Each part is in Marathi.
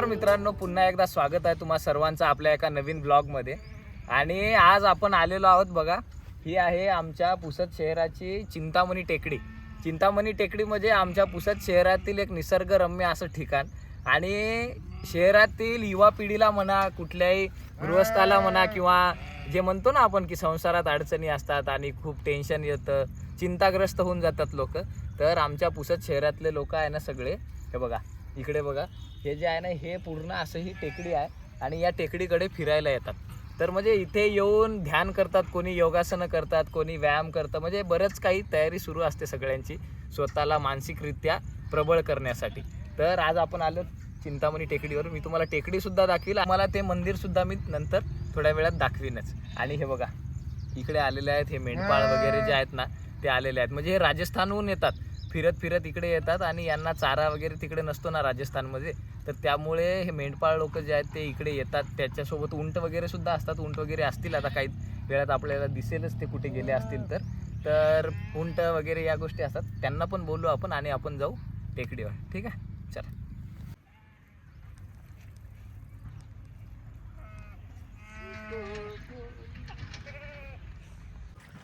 नमस्कार मित्रांनो पुन्हा एकदा स्वागत आहे तुम्हा सर्वांचं आपल्या एका नवीन ब्लॉगमध्ये. आणि आज आपण आलेलो आहोत बघा ही आहे आमच्या पुसद शहराची चिंतामणी टेकडी. चिंतामणी टेकडी म्हणजे आमच्या पुसद शहरातील एक निसर्गरम्य असं ठिकाण. आणि शहरातील युवा पिढीला म्हणा कुठल्याही गृहस्थाला म्हणा किंवा जे म्हणतो ना आपण की संसारात अडचणी असतात आणि खूप टेन्शन येतं चिंताग्रस्त होऊन जातात लोक तर आमच्या पुसद शहरातले लोक आहे ना सगळे. हे बघा इकडे बघा. हे जे आहे ना हे पूर्ण असं ही टेकडी आहे आणि या टेकडीकडे फिरायला येतात. तर म्हणजे इथे येऊन ध्यान करतात कोणी योगासनं करतात कोणी व्यायाम करतं म्हणजे बरंच काही तयारी सुरू असते सगळ्यांची स्वतःला मानसिकरित्या प्रबळ करण्यासाठी. तर आज आपण आलो चिंतामणी टेकडीवर मी तुम्हाला टेकडी सुद्धा दाखवील. मला ते मंदिर सुद्धा मी नंतर थोड्या वेळात दाखवीनच. आणि हे बघा इकडे आलेले आहेत हे मेंढपाळ वगैरे जे आहेत ना ते आलेले आहेत. म्हणजे हे राजस्थानहून येतात. फिरत फिरत इकडे येतात आणि यांना चारा वगैरे तिकडे नसतो ना राजस्थानमध्ये. तर त्यामुळे हे मेंढपाळ लोक जे आहेत ते इकडे येतात. त्याच्यासोबत उंट वगैरे सुद्धा असतात. उंट वगैरे असतील आता काही वेळात आपल्याला दिसेलच ते कुठे गेले असतील तर. तर उंट वगैरे या गोष्टी असतात. त्यांना पण बोलू आपण आणि आपण जाऊ टेकडीवर. ठीक आहे? चला.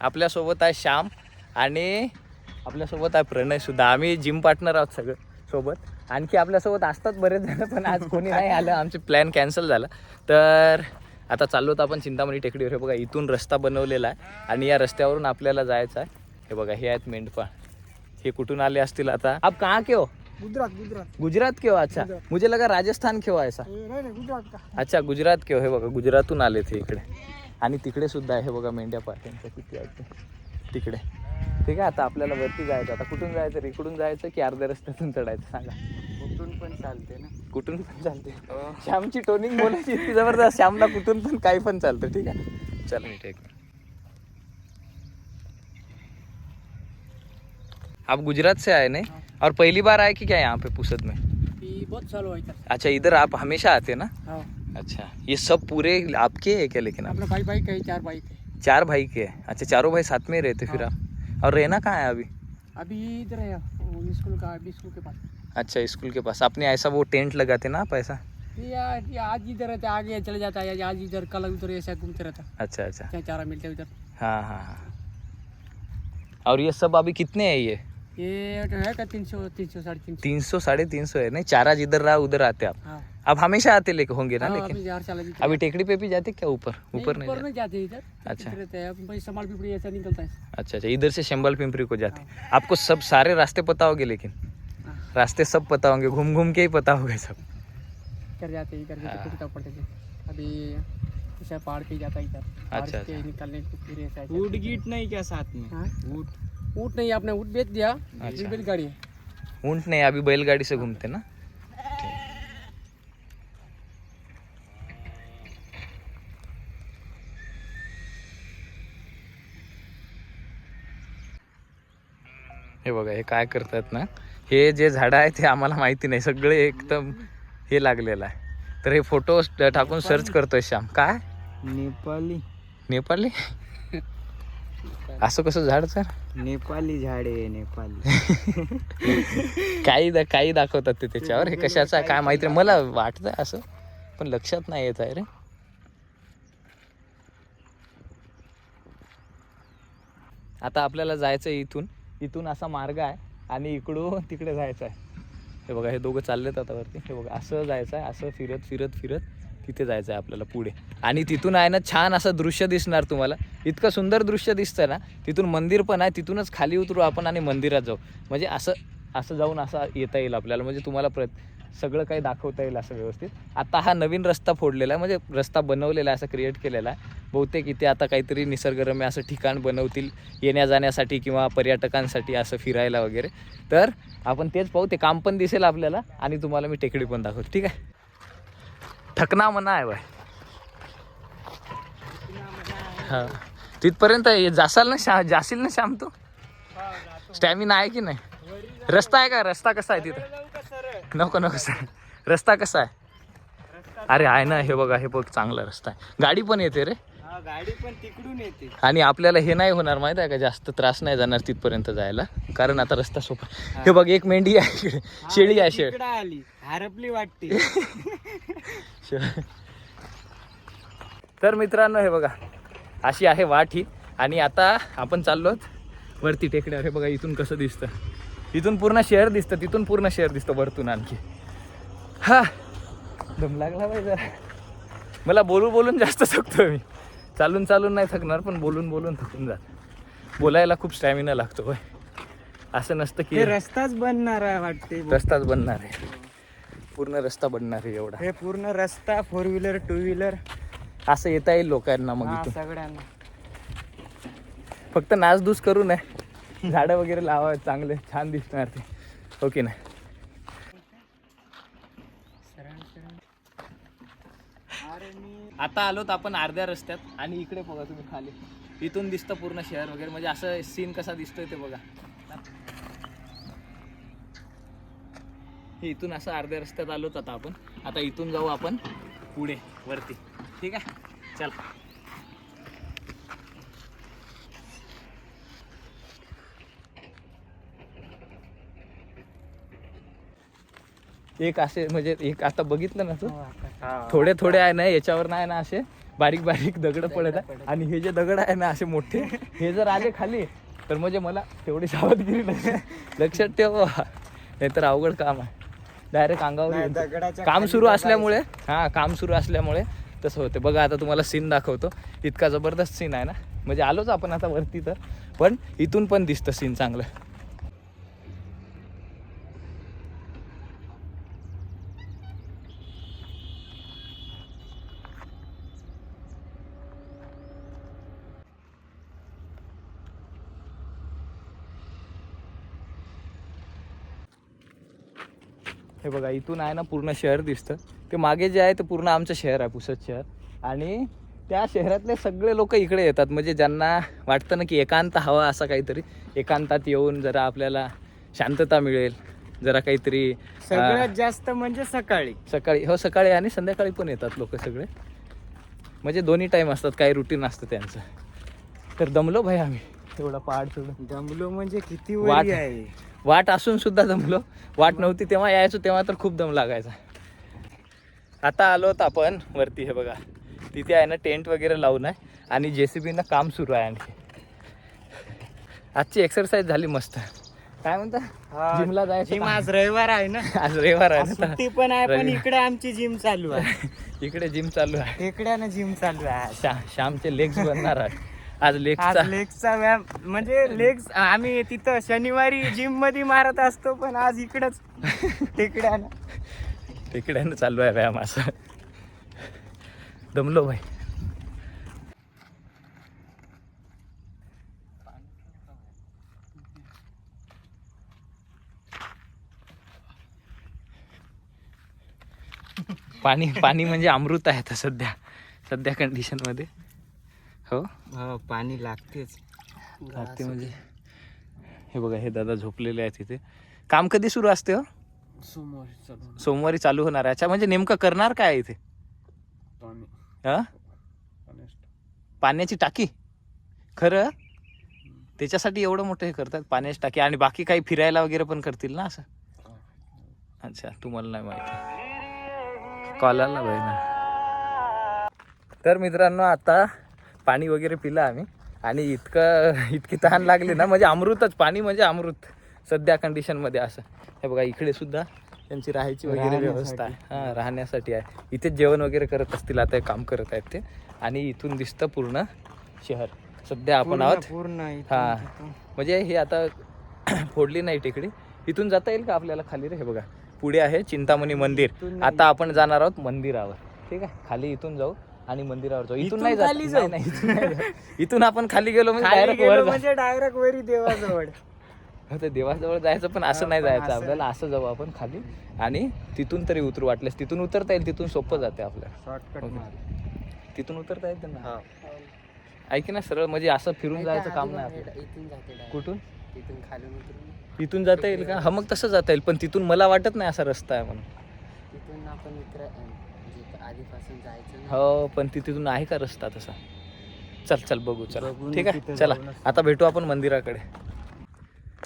आपल्यासोबत आहे श्याम आणि आपल्यासोबत आहे प्रणय सुद्धा. आम्ही जिम पार्टनर आहोत सगळं सोबत. आणखी आपल्यासोबत असतात बरेच जण पण आज कोणी नाही आलं. आमचे प्लॅन कॅन्सल झाला. तर आता चाललो होतो आपण चिंतामणी टेकडीवर. हे बघा इथून रस्ता बनवलेला आहे आणि या रस्त्यावरून आपल्याला जायचं आहे. हे बघा हे आहेत मेंढपाळ. हे कुठून आले असतील आता? आप कहाँ के हो? गुजरात गुजरात. गुजरात के हो? अच्छा. मुझे लगा राजस्थान के हो ऐसा. अच्छा गुजरात के हो. हे बघा गुजरातून आले ते इकडे. आणि तिकडे सुद्धा आहे हे बघा मेंढ्या पाट्यांच्या किती आहेत ते. तिकडे. ठीक आहे आता आपल्याला वरती जायचं आता कुठून जायचं रे? इकडून जायचं की अर्ध्या रस्त्यातून चढायचं? सांगा. कुठून पण चालते ना. कुठून पण चालते. श्यामची टोनिंग बोलायची इतकी जबरदस्त श्यामला कुठून पण काही पण चालतं ठीक आहे. चल. मी ठीक आप गुजरात से आए नहीं? और पहली बार आए कि क्या यहाँ पे पुसद में? बहुत आहे इथं अच्छा इधर आप हमेशा आते ना? हो। अच्छा ये सब पूरे आपके है क्या लेकिन आप? बाईक बाईक आहे चार बाईक आहे चार भाई के हैं। अच्छा चारों भाई साथ में ही रहते फिर आप? और रहना कहाँ है अभी? अभी इधर है स्कूल का अभी स्कूल के पास। अच्छा स्कूल के पास। आपने ऐसा वो टेंट लगाते ना आप ऐसा? यार ये आज इधर रहता आगे चले जाता है आज इधर कल उधर ऐसा घूमते रहता अच्छा अच्छा। क्या चारा मिलता है उधर। हाँ हाँ हाँ। और ये सब अभी कितने है ये? ये तो है का तीन सौ तीन सौ साढ़े तीन सौ। तीन सौ साढ़े तीन सौ है। नहीं चारा जिधर रहा उधर आते आप। हाँ अब हमेशा आते लेके होंगे ना हाँ, लेकिन? अभी यार चला भी अभी टेकड़ी पे भी जाते क्या ऊपर? ऊपर नहीं जाते? नहीं जाते इधर अच्छा। हैं ऐसा निकलता है। अच्छा अच्छा इधर से शंबल पिंपरी को जाते। आपको सब सारे रास्ते पता होंगे लेकिन? हाँ, रास्ते सब पता होंगे घूम घूम के ही पता होगा सब। कर जाते इधर हाँ। थे अभी पहाड़ पे जाता है इधर। अच्छा, अच्छा। निकालने को फिर ऐसा ऐसा ऊट गीट नहीं क्या साथ में? हाँ? ऊट। नहीं आपने ऊँट बेच दिया अच्छा। बैलगाड़ी। है ऊँट नहीं अभी बैलगाड़ी से घूमते ना? हे बघा हे काय करतात ना हे जे झाडं आहे ते आम्हाला माहिती नाही. सगळे एकदम हे लागलेलं आहे. तर हे फोटो टाकून सर्च करतोय श्याम. काय? नेपाली. नेपाली? असं कसं झाड सर नेपाली झाडे नेपाली. काही दा काही दाखवतात ते त्याच्यावर. हे कशाचं आहे काय माहिती. मला वाटतं असं पण लक्षात नाही येत आहे रे. आता आपल्याला जायचं आहे इथून. इथून असा मार्ग आहे आणि इकडून तिकडे जायचं आहे. हे बघा हे दोघं चाललेत आता वरती. हे बघा असं जायचं आहे असं फिरत फिरत फिरत तिथे जायचं आहे आपल्याला पुढे. आणि तिथून आहे ना छान असं दृश्य दिसणार तुम्हाला. इतकं सुंदर दृश्य दिसतं ना तिथून मंदिर पण आहे तिथूनच खाली उतरू आपण आणि मंदिरात जाऊ. म्हणजे असं असं जाऊन असं येता येईल आपल्याला. म्हणजे तुम्हाला प्र सगळं काही दाखवता येईल असं व्यवस्थित. आता हा नवीन रस्ता फोडलेला आहे म्हणजे रस्ता बनवलेला आहे असं क्रिएट केलेला आहे. बहुतेक इथे आता काहीतरी निसर्गरम्य असं ठिकाण बनवतील येण्या जाण्यासाठी किंवा पर्यटकांसाठी असं फिरायला वगैरे. तर आपण तेच पाहू ते काम पण दिसेल आपल्याला आणि तुम्हाला मी टेकडी पण दाखवतो ठीक आहे? थकना म्हणा आहे बाय. हा. तिथपर्यंत ये- जासाल ना शा जाशील ना श्याम तू? स्टॅमिना आहे की नाही? रस्ता आहे का? रस्ता कसा आहे तिथं? नको नको सर. रस्ता कसा आहे? अरे आहे ना हे बघा हे बघ चांगला रस्ता आहे. गाडी पण येते रे. गाडी पण तिकडून येते. आणि आपल्याला हे नाही होणार माहीत आहे का? जास्त त्रास नाही जाणार तिथपर्यंत जायला. कारण आता रस्ता सोपा हे. बघ एक मेंढी आहे इकडे. शेळी आहे शेळ. तिकडं आली. हरपली वाटते. शेळ. तर मित्रांनो हे बघा. अशी आहे वाट ही. आणि आता आपण चाललो वरती टेकड्यावर. हे बघा इथून कसं दिसतं. इथून पूर्ण शहर दिसतं तिथून पूर्ण शहर दिसतं वरतून आणखी. हा. दम लागला पाहिजे जरा. मला बोलून बोलून जास्त थकतो मी. चालून चालून नाही थकणार पण बोलून बोलून थकून जात. बोलायला खूप स्टॅमिना लागतो होय. असं नसतं की हे रस्ताच बनणार आहे वाटते रस्ताच बनणार आहे. पूर्ण रस्ता बनणार आहे एवढा. हे पूर्ण रस्ता फोर व्हीलर टू व्हीलर असं येता येईल लोकांना मग इथून. सगळ्यांना. फक्त नाचधूस करू नये. झाडं वगैरे लावावे चांगले छान दिसणार ते. ओके ना अरे मी आता आलोत आपण अर्ध्या रस्त्यात आणि इकडे बघा तुम्ही खाली. इथून दिसतं पूर्ण शहर वगैरे. म्हणजे असं सीन कसा दिसतोय ते बघा. हे इथून असं अर्ध्या रस्त्यात आलोत आता आपण. आता इथून जाऊ आपण पुढे वरती. ठीक आहे? चला. एक असे म्हणजे एक आता बघितलं ना तू? थोडे थोडे आहे ना याच्यावर नाही ना असे? बारीक बारीक दगड पडत आहे. आणि हे जे दगड आहे ना असे मोठे हे जर आले खाली तर म्हणजे मला तेवढी सावधगिरी लक्ष- लक्षात ठेव. नाहीतर अवघड काम आहे. डायरेक्ट अंगावर काम सुरू. असल्यामुळे हा काम सुरू असल्यामुळे तसं होते. बघा आता तुम्हाला सीन दाखवतो. इतका जबरदस्त सीन आहे ना. म्हणजे आलोच आपण आता वरती तर. पण इथून पण दिसतं सीन चांगलं. बघा इथून आहे ना पूर्ण शहर दिसतं. ते मागे जे आहे ते पूर्ण आमचं शहर आहे पुसद शहर. आणि त्या शहरातले सगळे लोक इकडे येतात. म्हणजे ज्यांना वाटतं ना की एकांत हवा असा काहीतरी. एकांतात येऊन जरा आपल्याला शांतता मिळेल. जरा काहीतरी सगळ्यात जास्त म्हणजे सकाळी. सकाळी हो सकाळी आणि संध्याकाळी पण येतात लोक सगळे. म्हणजे दोन्ही टाईम असतात काही रुटीन असतं त्यांचं. तर दमलो भाई आम्ही. एवढा पहाड चढून दमलो म्हणजे किती वाट. आहे. वाट असून सुद्धा दमलो वाट नव्हती तेव्हा यायचो तेव्हा तर खूप दम लागायचा. आता आलोत आपण वरती हे बघा. तिथे आहे ना टेंट वगैरे लावून आहे आणि जे सी बीनं काम सुरू आहे आणखी. आजची एक्सरसाइज झाली मस्त. काय म्हणता? जिमला जायचं जिम? आज रविवार आहे ना. आज रविवार आहे ना सुट्टी पण आहे पण. इकडे आमची जिम चालू आहे. इकडे जिम चालू आहे. टेकड्यानं जिम चालू आहे. श्यामचे लेग्स बनणार आहे. आज आज लेगचा लेगचा व्यायाम म्हणजे लेग्स आम्ही तिथं शनिवारी जिममध्ये मारत असतो पण आज इकडच. टेकड्यानं तिकड्यानं चालू आहे व्यायाम असं. दमलो भाई. पाणी पाणी म्हणजे अमृत आहे आता सध्या. सध्या कंडिशनमध्ये. हो? हो पाणी लागतेच. लागते म्हणजे. हे बघा हे दादा झोपलेले आहेत तिथे काम कधी सुरू असते हो? चलून सोमवारी चालू होणार आहे. अच्छा म्हणजे नेमकं करणार काय आहे इथे? हा? पाण्याची टाकी? खरं? त्याच्यासाठी एवढं मोठं हे करतात पाण्याची टाकी. आणि बाकी काही फिरायला वगैरे पण करतील ना असं? अच्छा तुम्हाला नाही माहिती. कॉलाला भाई ना. तर मित्रांनो आता पाणी वगैरे पिलं आम्ही. आणि इतकं इतकी तहान लागली ना म्हणजे अमृतच पाणी म्हणजे अमृत. सध्या कंडिशनमध्ये असं. हे बघा इकडे सुद्धा त्यांची राहायची वगैरे व्यवस्था आहे. हां राहण्यासाठी आहे. इथेच जेवण वगैरे करत असतील आता हे काम करत आहेत ते. आणि इथून दिसतं पूर्ण शहर. सध्या आपण आहोत. पूर्ण हा. म्हणजे हे आता फोडली नाही टेकडी. इथून जाता येईल का आपल्याला खाली रे? हे बघा. पुढे आहे चिंतामणी मंदिर. आता आपण जाणार आहोत मंदिरावर. ठीक आहे? खाली इथून जाऊ. आणि मंदिरावर जाऊ. इथून नाही जात- खाली जाऊ? नाही, नाही, इथून नाही. इथून आपण खाली गेलो म्हणजे खाली डायरेक्ट वर. म्हणजे डायरेक्ट वरी देवाजवळ. हो, ते देवाजवळ जायचं पण असं नाही पण जायचं असं- आपल्याला असं जाऊ आपण खाली. आणि तिथून तरी उतरू वाटल्यास तिथून उतरता येईल तिथून सोपं जाते आपल्याला शॉर्टकट. तिथून उतरता येईल त्यांना. हा. ऐक ना सरळ म्हणजे असं फिरून जायचं काम नाही आपल्याला. इथून जाते direct. कुठून? इथून खालून उतरून. इथून जाता येईल का? हा मग तसं जाता येईल पण तिथून मला वाटत नाही असा रस्ता आहे म्हणून. तिथून आपण उतरा म्हणजे आधीपासून जायचं ना? हो पण ति- तिथून आहे का रस्ता तसा? चल चल बघू चल. बघून ठीक आहे? तिथे चला. जाऊनच. आता भेटू आपण मंदिराकडे.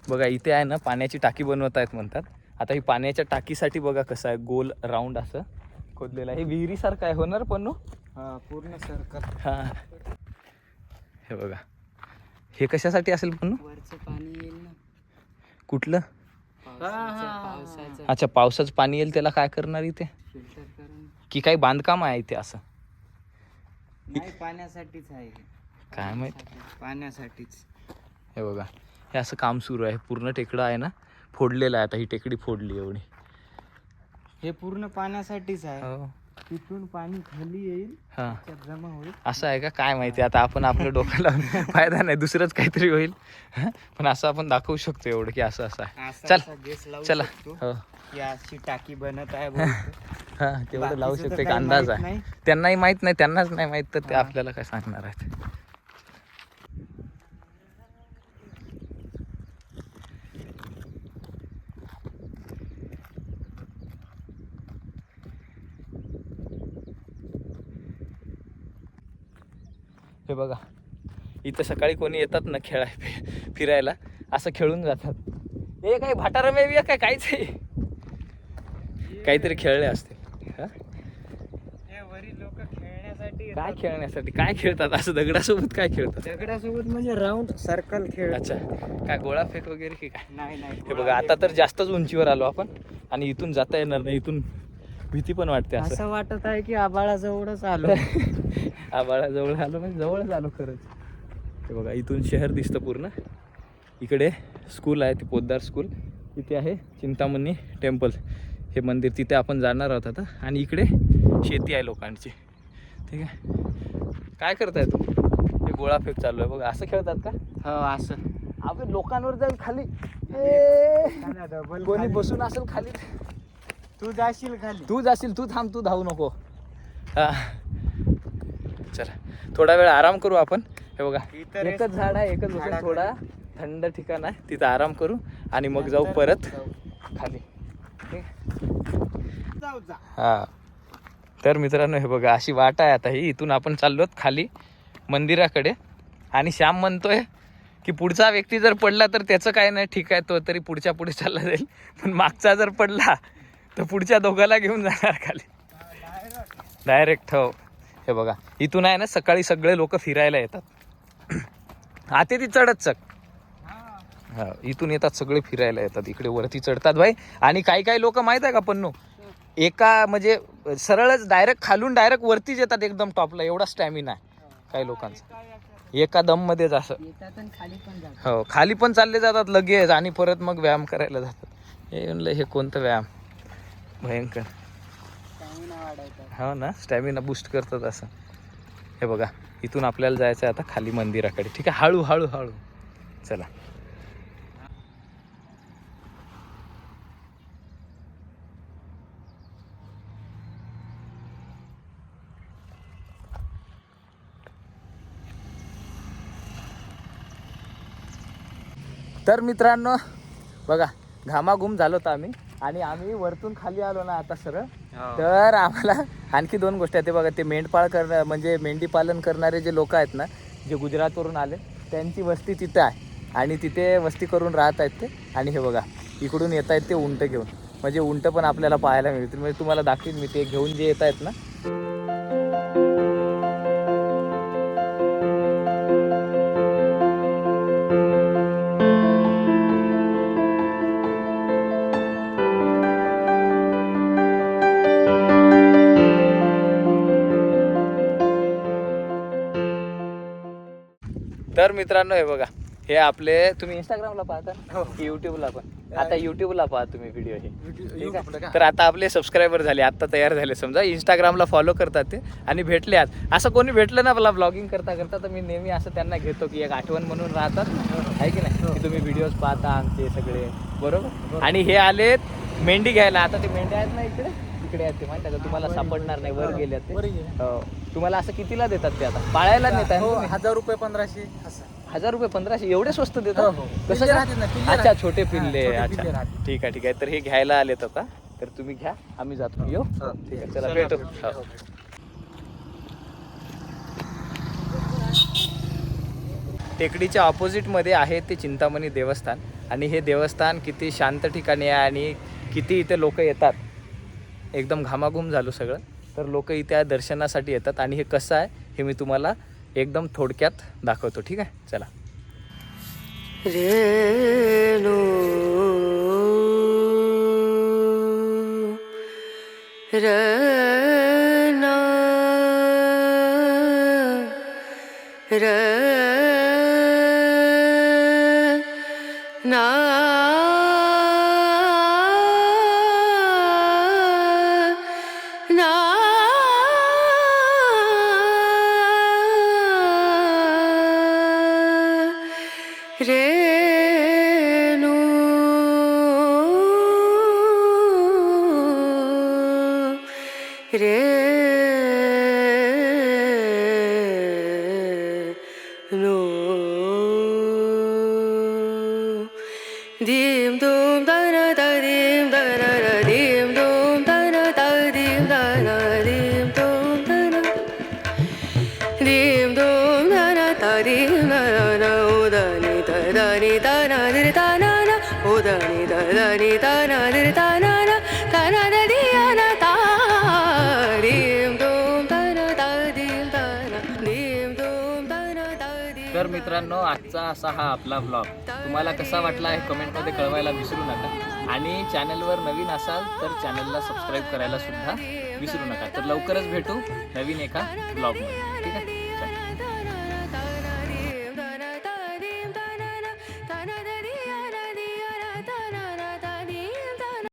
बघा इथे आहे ना पाण्याची टाकी बनवत आहेत म्हणतात. आता ही पाण्याच्या टाकीसाठी बघा कसं आहे गोल राऊंड असं खोदलेलं आहे. हे विहिरीसारखं आहे होणार पण नो? हा पूर्ण सर्कल हा. हे बघा. हे कशासाठी असेल पण नो? वरचं पाणी येईल ना. कुठलं? पावसाचं पावसाचं. अच्छा पावसाचं पाणी येईल त्याला काय करणार इथे? फिल्टर की काही बांधकाम आहे इथे असं? नाही पाण्यासाठीच आहे. काय माहीत? पाण्यासाठीच. हे बघा हे असं काम सुरू आहे. पूर्ण टेकडं आहे ना? फोडलेलं आहे आता. ही टेकडी फोडली एवढी. हे पूर्ण पाण्यासाठीच आहे. हो. तिथून पाणी खाली येईल हा. त्यात जमा होईल. असं आहे का? काय माहिती? आता आपण आपलं डोकं लावून फायदा नाही दुसरंच काहीतरी होईल? पण असं आपण दाखवू शकतो एवढं की असं असं आहे. असा- चल. असा गेस लावू चला. शकतो. हो. की अशी टाकी बनत आहे बोलतो. हा तेवढं लावू बाकीचं तर शकतो एक काही अंदाज माहीत आहे. नाही. त्यांनाही माहीत नाही त्यांनाच नाही माहीत तर ते हा. आपल्याला काय सांगणार आहेत? बघा. इथं सकाळी कोणी येतात ना खेळाय फिरायला असं खेळून जातात. हे काही भाटारा मेवी काय काहीच काहीतरी खेळले असते हा? लोक खेळण्यासाठी काय. खेळण्यासाठी? काय खेळतात? असं दगडासोबत काय खेळतात? दगडासोबत म्हणजे राऊंड सर्कल खेळ. अच्छा. काय गोळा फेक वगैरे की काय? नाही नाही. हे बघा आता तर जास्तच उंचीवर आलो आपण. आणि इथून जाता येणार नाही. इथून भीती पण वाटते असं. असं वाटत आहे की आबाळाजवळच आलो. आबाळा जवळ आलो म्हणजे जवळच आलो खरंच. हे बघा इथून शहर दिसतं पूर्ण. इकडे स्कूल आहे ती पोद्दार स्कूल इथे आहे चिंतामणी टेम्पल हे मंदिर तिथे आपण जाणार आहोत आता. आणि इकडे शेती आहे लोकांची. ठीक आहे? काय करताय तू? हे गोळा फेक चालू आहे बघा. असं खेळतात का? हो असं. आपण लोकांवर जाईल खाली. ए, कोणी बसून असेल खाली. तू जाशील खाली. तू जाशील तू थांब तू धावू नको. हा. चला थोडा वेळ आराम करू आपण. हे बघा एकच झाड आहे एकच बसून झाडाखाली. थोडा थंड ठिकाण आहे तिथं आराम करू आणि मग जाऊ नंतर परत जाऊ. खाली? जाऊ जा. हा. तर मित्रांनो हे बघा अशी वाट आहे आता ही. इथून आपण चाललोत खाली मंदिराकडे. आणि श्याम म्हणतोय की पुढचा व्यक्ती जर पडला तर त्याचं काय नाही ठीक आहे तो तरी पुढच्या पुढे चालला जाईल. पण मागचा जर पडला तर पुढच्या दोघाला घेऊन जाणार खाली. डायरेक्ट हो. हे बघा इथून आहे ना सकाळी सगळे लोक फिरायला येतात. आते ती चढत चक हा इथून येतात सगळे फिरायला येतात इकडे वरती चढतात भाई. आणि काही काही लोक माहीत आहे का पन्नू? एका म्हणजे सरळच डायरेक्ट खालून डायरेक्ट वरतीच येतात एकदम टॉपला एवढा स्टॅमिना आहे काही लोकांचा. एका दम मध्येच असं. हो खाली पण चालले जातात लगेच आणि परत मग व्यायाम करायला जातात. हे म्हणलं हे कोणतं व्यायाम? भयंकर. हो ना? स्टॅमिना बूस्ट करतात असं. हे बघा इथून आपल्याला जायचं आहे आता खाली मंदिराकडे. ठीक आहे? हळू हळू हळू. चला. तर मित्रांनो बघा घामाघूम झालो होतो आम्ही. आणि आम्ही वरतून खाली आलो ना आता सरळ तर आम्हाला आणखी दोन गोष्टी आहेत. ते बघा ते मेंढपाळ कर म्हणजे मेंढी पालन करणारे जे लोक आहेत ना जे गुजरातवरून आले त्यांची वस्ती तिथे आहे. आणि तिथे वस्ती करून राहत आहेत ते. आणि हे बघा इकडून येत आहेत ते उंट घेऊन. म्हणजे उंट पण आपल्याला पाहायला मिळतील. म्हणजे तुम्हाला दाखवीन मी ते. घेऊन जे येत आहेत ना तर मित्रांनो हे बघा. हे आपले तुम्ही इंस्टाग्रामला पाहता हो. की युट्यूबला पण. आता युट्यूबला पहा तुम्ही व्हिडिओ हे. ठीक आहे? तर आता आपले सबस्क्रायबर झाले. आता तयार झाले समजा. इंस्टाग्रामला फॉलो करतात ते आणि भेटले आज. असं कोणी भेटलं ना मला ब्लॉगिंग करता करता तर मी नेहमी असं त्यांना घेतो की एक आठवण म्हणून राहतात आहे की नाही? की तुम्ही व्हिडिओज पाहता आमचे सगळे. बरोबर? आणि हे आलेत मेंढी घ्यायला. आता ते मेंढ्या आहेत ना इकडे? इकडे आहेत ते माहिती आहे का? तुम्हाला सापडणार नाही. वर गेले ते. हो. तुम्हाला असं कितीला देतात ते आता? पाळायला नेत हो आहे हजार रुपये पंधराशे असं. हजार रुपये पंधराशे एवढे स्वस्त हो, देतात? हो. कसं पिल्ले काय? राहतात ना, पिल्ले अच्छा राहतात. छोटे हा, पिल्ले छोटे अच्छा. पिल्ले राहतात. ठीक आहे ठीक आहे. तर हे घ्यायला आलेत आता. तर तुम्ही घ्या आम्ही जातो. येऊ? हो. ठीक आहे. चला भेटू. हो. टेकडीच्या ऑपोजिटमध्ये आहे ते चिंतामणी देवस्थान. आणि हे देवस्थान किती शांत ठिकाणी आहे आणि किती इथे लोक येतात. एकदम घामाघूम झालो सगळं. तर लोक इथे दर्शनासाठी येतात आणि हे कसं आहे हे मी तुम्हाला एकदम थोडक्यात दाखवतो ठीक आहे? चला. रे Yeah. Da dim तर मित्रांनो आजचा असा हा आपला ब्लॉग तुम्हाला कसा वाटला हे कमेंटमध्ये कळवायला विसरू नका. आणि चॅनलवर नवीन असाल तर चॅनलला सबस्क्राईब करायला सुद्धा विसरू नका. तर लवकरच भेटू नवीन एका ब्लॉगमध्ये